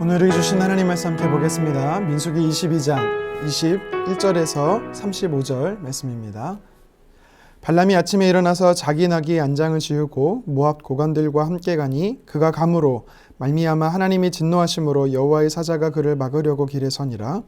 오늘 우리 주신 하나님 말씀 함께 보겠습니다. 민수기 22장 21절에서 35절 말씀입니다. 발람이 아침에 일어나서 자기 나귀 안장을 지우고 모압 고관들과 함께 가니 그가 감으로 말미암아 하나님이 진노하심으로 여호와의 사자가 그를 막으려고 길에 서니라.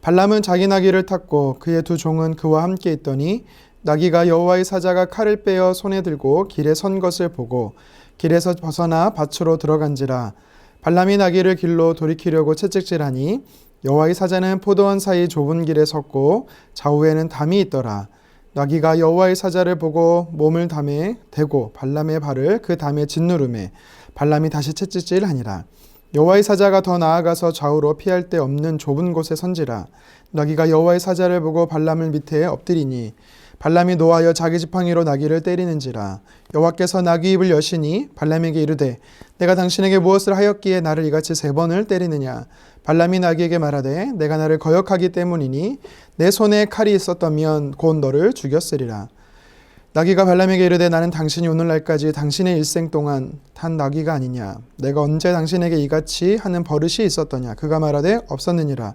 발람은 자기 나귀를 탔고 그의 두 종은 그와 함께 있더니 나귀가 여호와의 사자가 칼을 빼어 손에 들고 길에 선 것을 보고 길에서 벗어나 밭으로 들어간지라 발람이 나귀를 길로 돌이키려고 채찍질하니 여호와의 사자는 포도원 사이 좁은 길에 섰고 좌우에는 담이 있더라. 나귀가 여호와의 사자를 보고 몸을 담에 대고 발람의 발을 그 담에 짓누르매 발람이 다시 채찍질하니라. 여호와의 사자가 더 나아가서 좌우로 피할 데 없는 좁은 곳에 선지라. 나귀가 여호와의 사자를 보고 발람을 밑에 엎드리니 발람이 노하여 자기 지팡이로 나귀를 때리는지라 여호와께서 나귀 입을 여시니 발람에게 이르되 내가 당신에게 무엇을 하였기에 나를 이같이 세 번을 때리느냐? 발람이 나귀에게 말하되 내가 나를 거역하기 때문이니 내 손에 칼이 있었다면 곧 너를 죽였으리라. 나귀가 발람에게 이르되 나는 당신이 오늘날까지 당신의 일생 동안 탄 나귀가 아니냐? 내가 언제 당신에게 이같이 하는 버릇이 있었더냐? 그가 말하되 없었느니라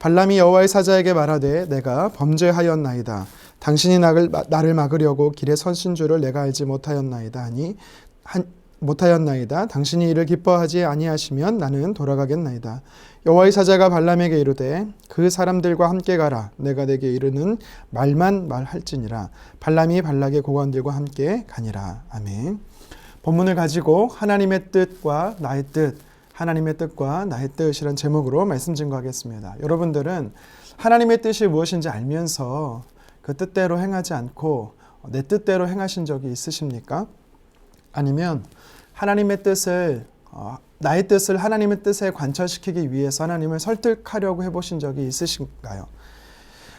발람이 여호와의 사자에게 말하되 내가 범죄하였나이다. 당신이 나를, 나를 막으려고 길에 선신 줄을 내가 알지 못하였나이다 하니 한, 못하였나이다. 당신이 이를 기뻐하지 아니하시면 나는 돌아가겠나이다. 여호와의 사자가 발람에게 이르되 그 사람들과 함께 가라. 내가 내게 이르는 말만 말할지니라. 발람이 발락의 고관들과 함께 가니라. 아멘. 본문을 가지고 하나님의 뜻과 나의 뜻 하나님의 뜻과 나의 뜻이란 제목으로 말씀 증거하겠습니다. 여러분들은 하나님의 뜻이 무엇인지 알면서 그 뜻대로 행하지 않고 내 뜻대로 행하신 적이 있으십니까? 아니면 하나님의 뜻을 어, 나의 뜻을 하나님의 뜻에 관철시키기 위해서 하나님을 설득하려고 해보신 적이 있으신가요?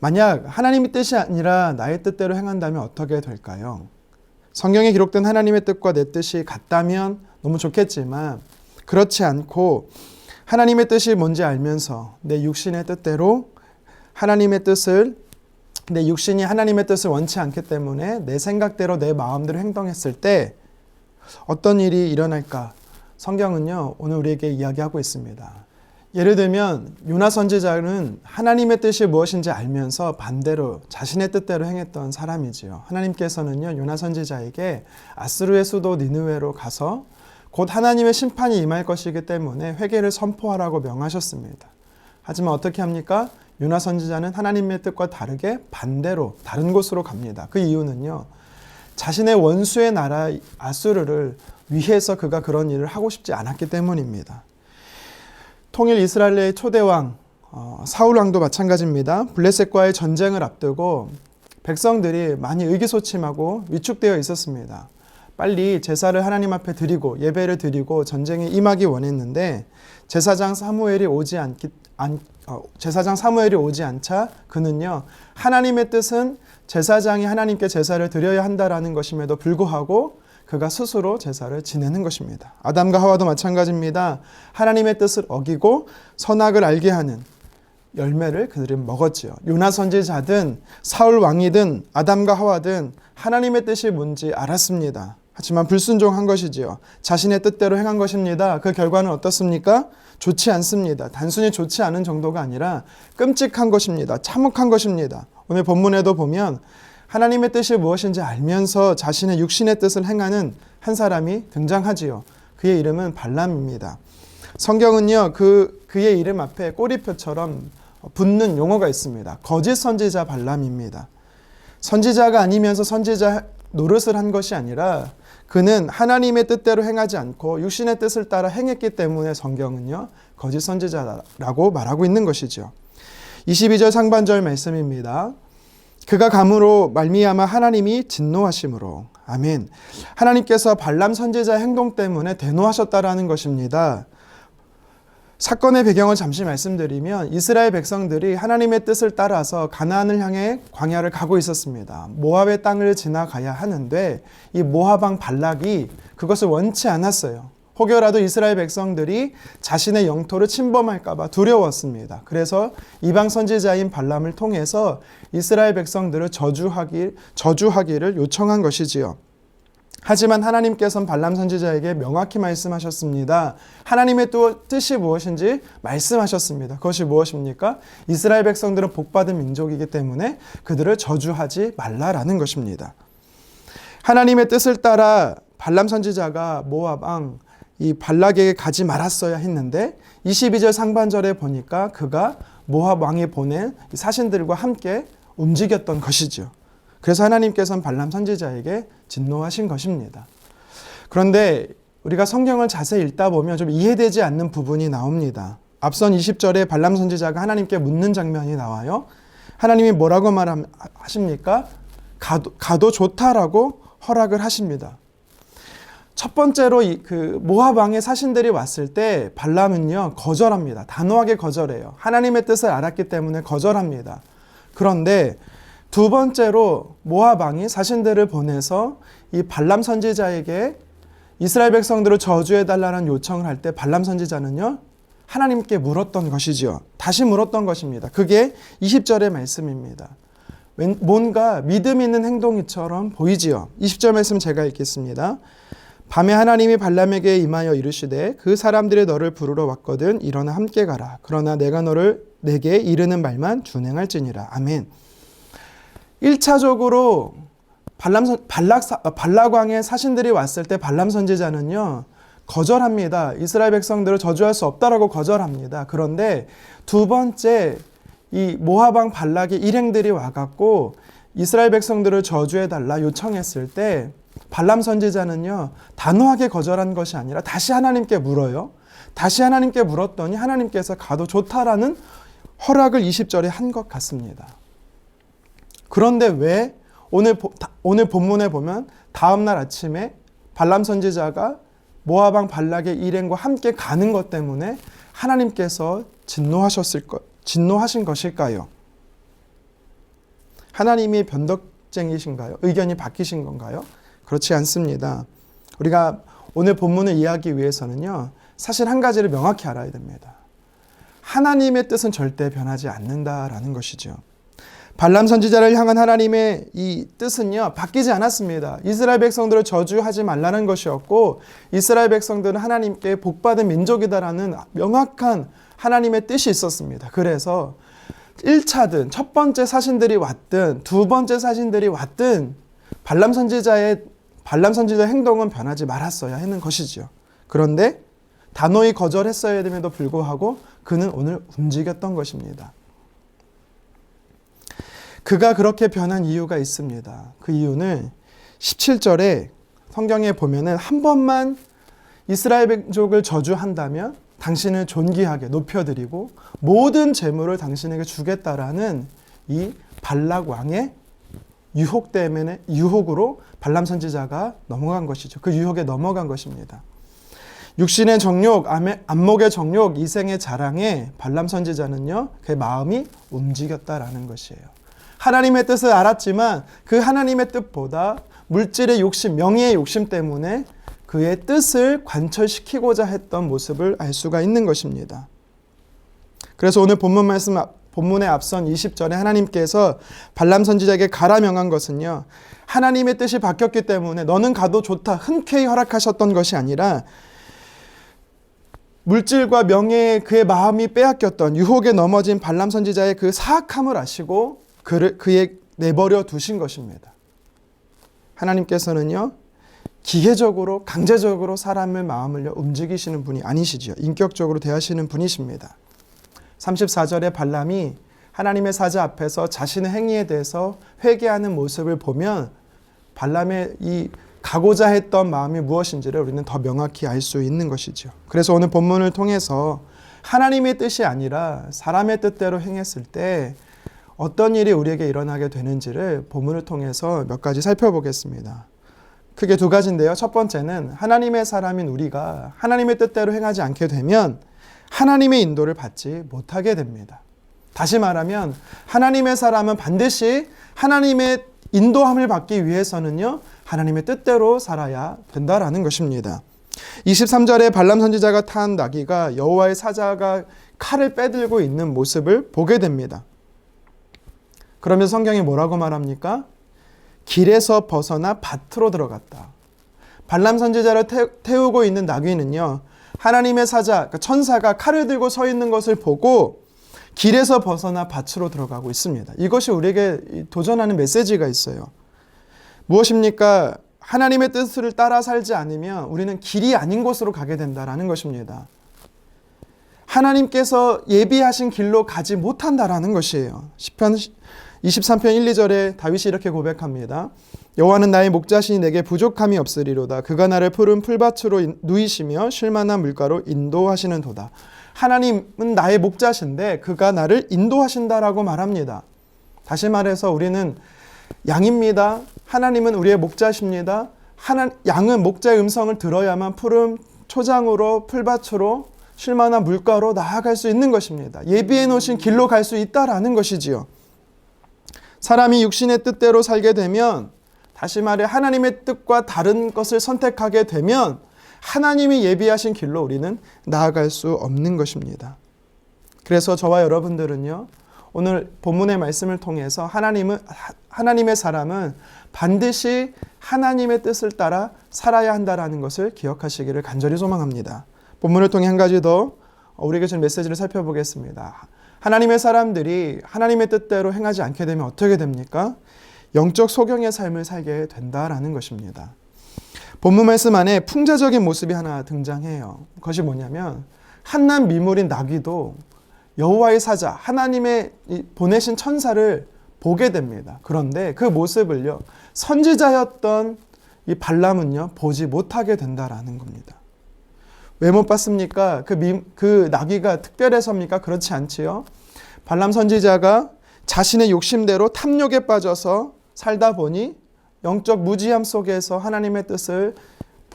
만약 하나님의 뜻이 아니라 나의 뜻대로 행한다면 어떻게 될까요? 성경에 기록된 하나님의 뜻과 내 뜻이 같다면 너무 좋겠지만 그렇지 않고 하나님의 뜻이 뭔지 알면서 내 육신의 뜻대로 하나님의 뜻을 내 육신이 하나님의 뜻을 원치 않기 때문에 내 생각대로 내 마음대로 행동했을 때 어떤 일이 일어날까? 성경은요, 오늘 우리에게 이야기하고 있습니다. 예를 들면 요나 선지자는 하나님의 뜻이 무엇인지 알면서 반대로 자신의 뜻대로 행했던 사람이지요. 하나님께서는요, 요나 선지자에게 아스루의 수도 니느웨로 가서 곧 하나님의 심판이 임할 것이기 때문에 회개를 선포하라고 명하셨습니다. 하지만 어떻게 합니까? 요나 선지자는 하나님의 뜻과 다르게 반대로 다른 곳으로 갑니다. 그 이유는요. 자신의 원수의 나라 아수르를 위해서 그가 그런 일을 하고 싶지 않았기 때문입니다. 통일 이스라엘의 초대왕 어, 사울 왕도 마찬가지입니다. 블레셋과의 전쟁을 앞두고 백성들이 많이 의기소침하고 위축되어 있었습니다. 빨리 제사를 하나님 앞에 드리고 예배를 드리고 전쟁에 임하기 원했는데 제사장 사무엘이 오지 않기 안, 어, 제사장 사무엘이 오지 않자 그는요 하나님의 뜻은 제사장이 하나님께 제사를 드려야 한다라는 것임에도 불구하고 그가 스스로 제사를 지내는 것입니다. 아담과 하와도 마찬가지입니다. 하나님의 뜻을 어기고 선악을 알게 하는 열매를 그들은 먹었지요. 요나 선지자든 사울 왕이든 아담과 하와든 하나님의 뜻이 뭔지 알았습니다. 하지만 불순종한 것이지요. 자신의 뜻대로 행한 것입니다. 그 결과는 어떻습니까? 좋지 않습니다. 단순히 좋지 않은 정도가 아니라 끔찍한 것입니다. 참혹한 것입니다. 오늘 본문에도 보면 하나님의 뜻이 무엇인지 알면서 자신의 육신의 뜻을 행하는 한 사람이 등장하지요. 그의 이름은 발람입니다. 성경은요, 그, 그의 이름 앞에 꼬리표처럼 붙는 용어가 있습니다. 거짓 선지자 발람입니다. 선지자가 아니면서 선지자 노릇을 한 것이 아니라 그는 하나님의 뜻대로 행하지 않고 육신의 뜻을 따라 행했기 때문에 성경은요, 거짓 선지자라고 말하고 있는 것이죠. 22절 상반절 말씀입니다. 그가 감으로 말미암아 하나님이 진노하심으로 아멘. 하나님께서 발람 선지자 행동 때문에 대노하셨다라는 것입니다. 사건의 배경을 잠시 말씀드리면 이스라엘 백성들이 하나님의 뜻을 따라서 가나안을 향해 광야를 가고 있었습니다. 모압의 땅을 지나가야 하는데 이 모압왕 발락이 그것을 원치 않았어요. 혹여라도 이스라엘 백성들이 자신의 영토를 침범할까봐 두려웠습니다. 그래서 이방 선지자인 발람을 통해서 이스라엘 백성들을 저주하기, 저주하기를 요청한 것이지요. 하지만 하나님께서는 발람 선지자에게 명확히 말씀하셨습니다. 하나님의 또 뜻이 무엇인지 말씀하셨습니다. 그것이 무엇입니까? 이스라엘 백성들은 복받은 민족이기 때문에 그들을 저주하지 말라라는 것입니다. 하나님의 뜻을 따라 발람 선지자가 모압 왕 이 발락에게 가지 말았어야 했는데 22절 상반절에 보니까 그가 모압 왕이 보낸 사신들과 함께 움직였던 것이죠. 그래서 하나님께서는 발람 선지자에게 진노하신 것입니다. 그런데 우리가 성경을 자세히 읽다 보면 좀 이해되지 않는 부분이 나옵니다. 앞선 20절에 발람 선지자가 하나님께 묻는 장면이 나와요. 하나님이 뭐라고 말하십니까? 가도, 가도 좋다라고 허락을 하십니다. 첫 번째로 그 모압 왕의 사신들이 왔을 때 발람은요 거절합니다. 단호하게 거절해요. 하나님의 뜻을 알았기 때문에 거절합니다. 그런데 두 번째로 모압 왕이 사신들을 보내서 이 발람 선지자에게 이스라엘 백성들을 저주해 달라는 요청을 할 때 발람 선지자는요 하나님께 물었던 것이지요. 다시 물었던 것입니다. 그게 20절의 말씀입니다. 뭔가 믿음 있는 행동이처럼 보이지요. 20절 말씀 제가 읽겠습니다. 밤에 하나님이 발람에게 임하여 이르시되 그 사람들이 너를 부르러 왔거든 일어나 함께 가라. 그러나 내가 너를 내게 이르는 말만 준행할지니라. 아멘. 1차적으로 발람 발락 발락왕의 사신들이 왔을 때 발람 선지자는요. 거절합니다. 이스라엘 백성들을 저주할 수 없다라고 거절합니다. 그런데 두 번째 이 모하방 발락의 일행들이 와갖고 이스라엘 백성들을 저주해 달라 요청했을 때 발람 선지자는요, 단호하게 거절한 것이 아니라 다시 하나님께 물어요. 다시 하나님께 물었더니 하나님께서 가도 좋다라는 허락을 20절에 한 것 같습니다. 그런데 왜 오늘, 오늘 본문에 보면 다음 날 아침에 발람 선지자가 모아방 발락의 일행과 함께 가는 것 때문에 하나님께서 진노하셨을 것, 진노하신 것일까요? 하나님이 변덕쟁이신가요? 의견이 바뀌신 건가요? 그렇지 않습니다. 우리가 오늘 본문을 이해하기 위해서는요, 사실 한 가지를 명확히 알아야 됩니다. 하나님의 뜻은 절대 변하지 않는다라는 것이죠. 발람 선지자를 향한 하나님의 이 뜻은요, 바뀌지 않았습니다. 이스라엘 백성들을 저주하지 말라는 것이었고, 이스라엘 백성들은 하나님께 복받은 민족이다라는 명확한 하나님의 뜻이 있었습니다. 그래서 1차든 첫 번째 사신들이 왔든 두 번째 사신들이 왔든 발람 선지자의 발람 선지자의 행동은 변하지 말았어야 하는 것이지요. 그런데 단호히 거절했어야 됨에도 불구하고 그는 오늘 움직였던 것입니다. 그가 그렇게 변한 이유가 있습니다. 그 이유는 17절에 성경에 보면은 한 번만 이스라엘 민족을 저주한다면 당신을 존귀하게 높여드리고 모든 재물을 당신에게 주겠다라는 이 발락 왕의 유혹 때문에 유혹으로 발람 선지자가 넘어간 것이죠. 그 유혹에 넘어간 것입니다. 육신의 정욕, 안목의 정욕, 이생의 자랑에 발람 선지자는요, 그 마음이 움직였다라는 것이에요. 하나님의 뜻을 알았지만 그 하나님의 뜻보다 물질의 욕심, 명예의 욕심 때문에 그의 뜻을 관철시키고자 했던 모습을 알 수가 있는 것입니다. 그래서 오늘 본문 말씀 본문의 앞선 20절에 하나님께서 발람 선지자에게 가라 명한 것은요. 하나님의 뜻이 바뀌었기 때문에 너는 가도 좋다 흔쾌히 허락하셨던 것이 아니라 물질과 명예에 그의 마음이 빼앗겼던 유혹에 넘어진 발람 선지자의 그 사악함을 아시고 그를 그에 내버려 두신 것입니다. 하나님께서는요. 기계적으로 강제적으로 사람의 마음을 움직이시는 분이 아니시죠. 인격적으로 대하시는 분이십니다. 34절에 발람이 하나님의 사자 앞에서 자신의 행위에 대해서 회개하는 모습을 보면 발람의 이 가고자 했던 마음이 무엇인지를 우리는 더 명확히 알 수 있는 것이죠. 그래서 오늘 본문을 통해서 하나님의 뜻이 아니라 사람의 뜻대로 행했을 때 어떤 일이 우리에게 일어나게 되는지를 본문을 통해서 몇 가지 살펴보겠습니다. 크게 두 가지인데요. 첫 번째는 하나님의 사람인 우리가 하나님의 뜻대로 행하지 않게 되면 하나님의 인도를 받지 못하게 됩니다. 다시 말하면 하나님의 사람은 반드시 하나님의 인도함을 받기 위해서는요. 하나님의 뜻대로 살아야 된다라는 것입니다. 23절에 발람 선지자가 탄 나귀가 여호와의 사자가 칼을 빼들고 있는 모습을 보게 됩니다. 그러면 성경이 뭐라고 말합니까? 길에서 벗어나 밭으로 들어갔다. 발람 선지자를 태우고 있는 나귀는요. 하나님의 사자, 그러니까 천사가 칼을 들고 서 있는 것을 보고 길에서 벗어나 밭으로 들어가고 있습니다. 이것이 우리에게 도전하는 메시지가 있어요. 무엇입니까? 하나님의 뜻을 따라 살지 않으면 우리는 길이 아닌 곳으로 가게 된다라는 것입니다. 하나님께서 예비하신 길로 가지 못한다라는 것이에요. 10편 23편 1, 2절에 다윗이 이렇게 고백합니다. 여호와는 나의 목자시니 내게 부족함이 없으리로다. 그가 나를 푸른 풀밭으로 누이시며 쉴만한 물가로 인도하시는도다. 하나님은 나의 목자신데 그가 나를 인도하신다라고 말합니다. 다시 말해서 우리는 양입니다. 하나님은 우리의 목자십니다. 하나, 양은 목자의 음성을 들어야만 푸른 초장으로 풀밭으로 쉴만한 물가로 나아갈 수 있는 것입니다. 예비해 놓으신 길로 갈 수 있다라는 것이지요. 사람이 육신의 뜻대로 살게 되면 다시 말해 하나님의 뜻과 다른 것을 선택하게 되면 하나님이 예비하신 길로 우리는 나아갈 수 없는 것입니다. 그래서 저와 여러분들은요. 오늘 본문의 말씀을 통해서 하나님은 하나님의 사람은 반드시 하나님의 뜻을 따라 살아야 한다라는 것을 기억하시기를 간절히 소망합니다. 본문을 통해 한 가지 더 우리에게 준 메시지를 살펴보겠습니다. 하나님의 사람들이 하나님의 뜻대로 행하지 않게 되면 어떻게 됩니까? 영적 소경의 삶을 살게 된다라는 것입니다. 본문 말씀 안에 풍자적인 모습이 하나 등장해요. 그것이 뭐냐면 한낱 미물인 나귀도 여호와의 사자 하나님의 보내신 천사를 보게 됩니다. 그런데 그 모습을요 선지자였던 이 발람은요 보지 못하게 된다라는 겁니다. 왜 못 봤습니까? 그, 미, 그 나귀가 특별해서입니까? 그렇지 않지요. 발람 선지자가 자신의 욕심대로 탐욕에 빠져서 살다 보니 영적 무지함 속에서 하나님의 뜻을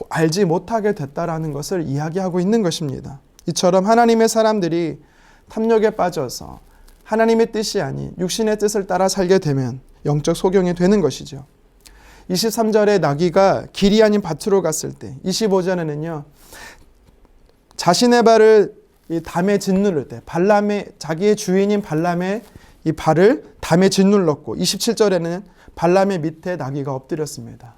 알지 못하게 됐다라는 것을 이야기하고 있는 것입니다. 이처럼 하나님의 사람들이 탐욕에 빠져서 하나님의 뜻이 아닌 육신의 뜻을 따라 살게 되면 영적 소경이 되는 것이죠. 23절에 나귀가 길이 아닌 밭으로 갔을 때 25절에는요. 자신의 발을 이 담에 짓누를 때 발람의 자기의 주인인 발람의 이 발을 담에 짓눌렀고 27절에는 발람의 밑에 나귀가 엎드렸습니다.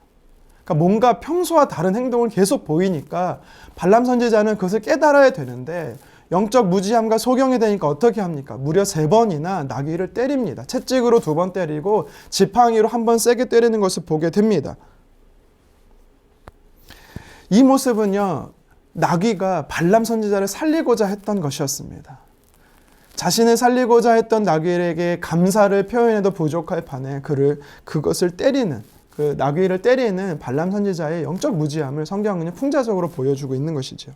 그러니까 뭔가 평소와 다른 행동을 계속 보이니까 발람 선지자는 그것을 깨달아야 되는데 영적 무지함과 소경이 되니까 어떻게 합니까? 무려 세 번이나 나귀를 때립니다. 채찍으로 두 번 때리고 지팡이로 한 번 세게 때리는 것을 보게 됩니다. 이 모습은요, 나귀가 발람 선지자를 살리고자 했던 것이었습니다. 자신을 살리고자 했던 나귀에게 감사를 표현해도 부족할 판에 그를 그것을 때리는 그 나귀를 때리는 발람 선지자의 영적 무지함을 성경은 풍자적으로 보여주고 있는 것이죠.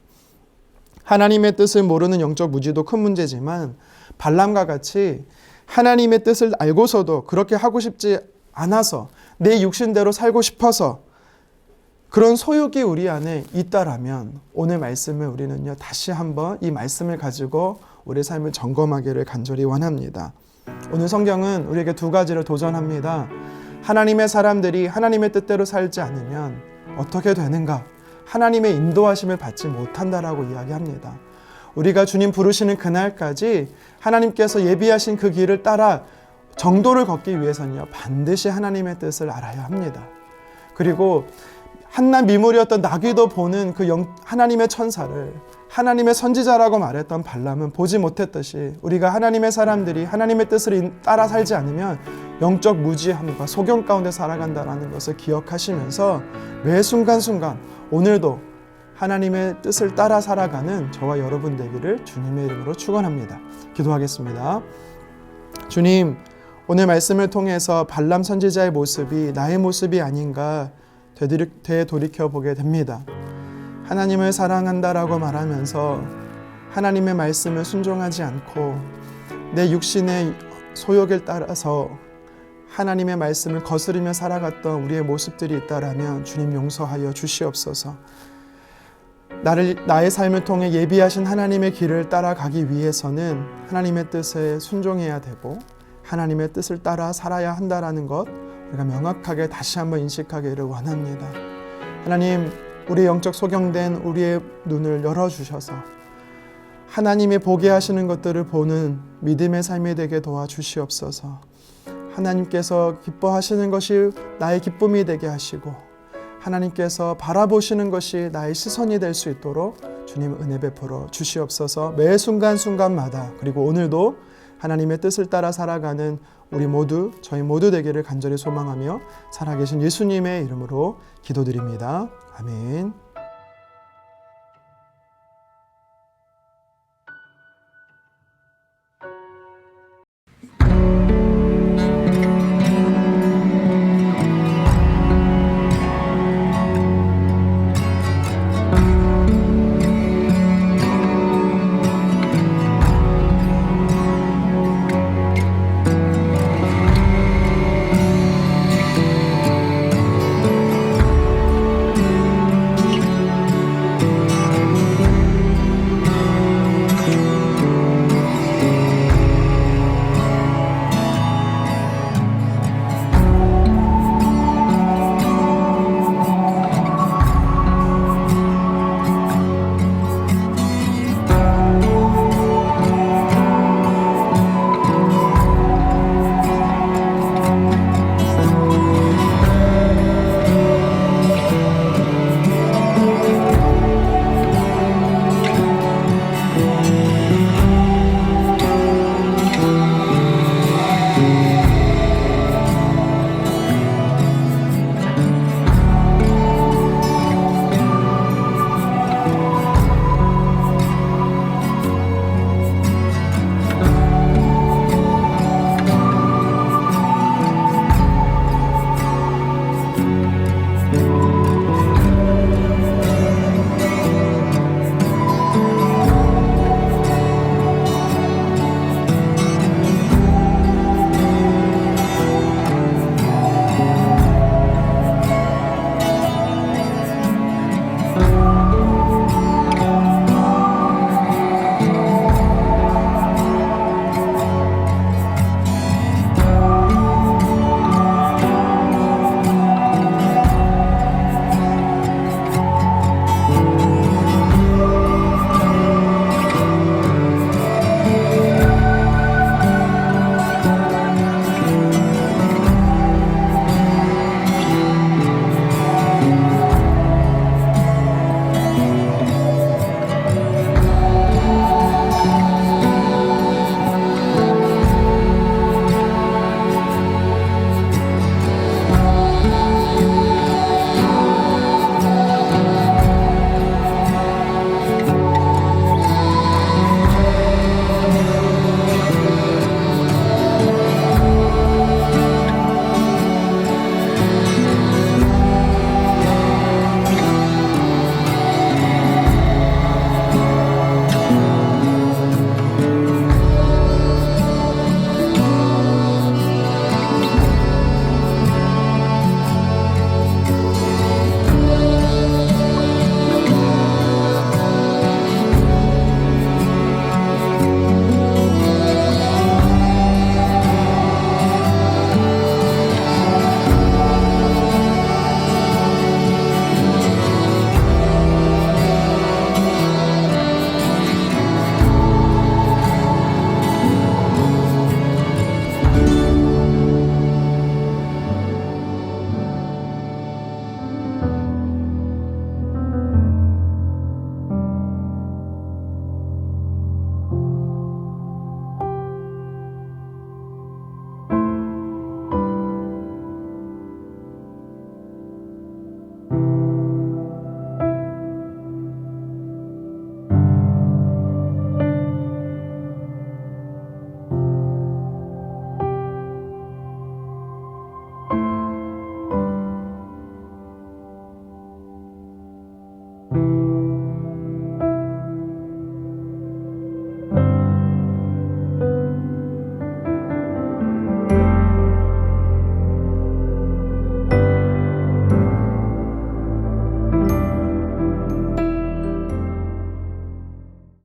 하나님의 뜻을 모르는 영적 무지도 큰 문제지만 발람과 같이 하나님의 뜻을 알고서도 그렇게 하고 싶지 않아서 내 육신대로 살고 싶어서 그런 소욕이 우리 안에 있다라면 오늘 말씀을 우리는요 다시 한번 이 말씀을 가지고 우리 삶을 점검하기를 간절히 원합니다. 오늘 성경은 우리에게 두 가지를 도전합니다. 하나님의 사람들이 하나님의 뜻대로 살지 않으면 어떻게 되는가? 하나님의 인도하심을 받지 못한다라고 이야기합니다. 우리가 주님 부르시는 그날까지 하나님께서 예비하신 그 길을 따라 정도를 걷기 위해서는요 반드시 하나님의 뜻을 알아야 합니다. 그리고 한낱 미물이었던 나귀도 보는 그 영, 하나님의 천사를 하나님의 선지자라고 말했던 발람은 보지 못했듯이 우리가 하나님의 사람들이 하나님의 뜻을 따라 살지 않으면 영적 무지함과 소경 가운데 살아간다는 것을 기억하시면서 매 순간순간 오늘도 하나님의 뜻을 따라 살아가는 저와 여러분 되기를 주님의 이름으로 축원합니다. 기도하겠습니다. 주님, 오늘 말씀을 통해서 발람 선지자의 모습이 나의 모습이 아닌가 되돌이켜 보게 됩니다. 하나님을 사랑한다라고 말하면서 하나님의 말씀을 순종하지 않고 내 육신의 소욕을 따라서 하나님의 말씀을 거스르며 살아갔던 우리의 모습들이 있다라면 주님 용서하여 주시옵소서. 나를 나의 삶을 통해 예비하신 하나님의 길을 따라가기 위해서는 하나님의 뜻에 순종해야 되고 하나님의 뜻을 따라 살아야 한다라는 것 우리가 명확하게 다시 한번 인식하기를 원합니다. 하나님, 우리 영적 소경된 우리의 눈을 열어 주셔서 하나님의 보게 하시는 것들을 보는 믿음의 삶이 되게 도와 주시옵소서. 하나님께서 기뻐하시는 것이 나의 기쁨이 되게 하시고 하나님께서 바라보시는 것이 나의 시선이 될 수 있도록 주님 은혜 베풀어 주시옵소서. 매 순간순간마다 그리고 오늘도 하나님의 뜻을 따라 살아가는 우리 모두 저희 모두 되기를 간절히 소망하며 살아계신 예수님의 이름으로 기도드립니다. 아멘.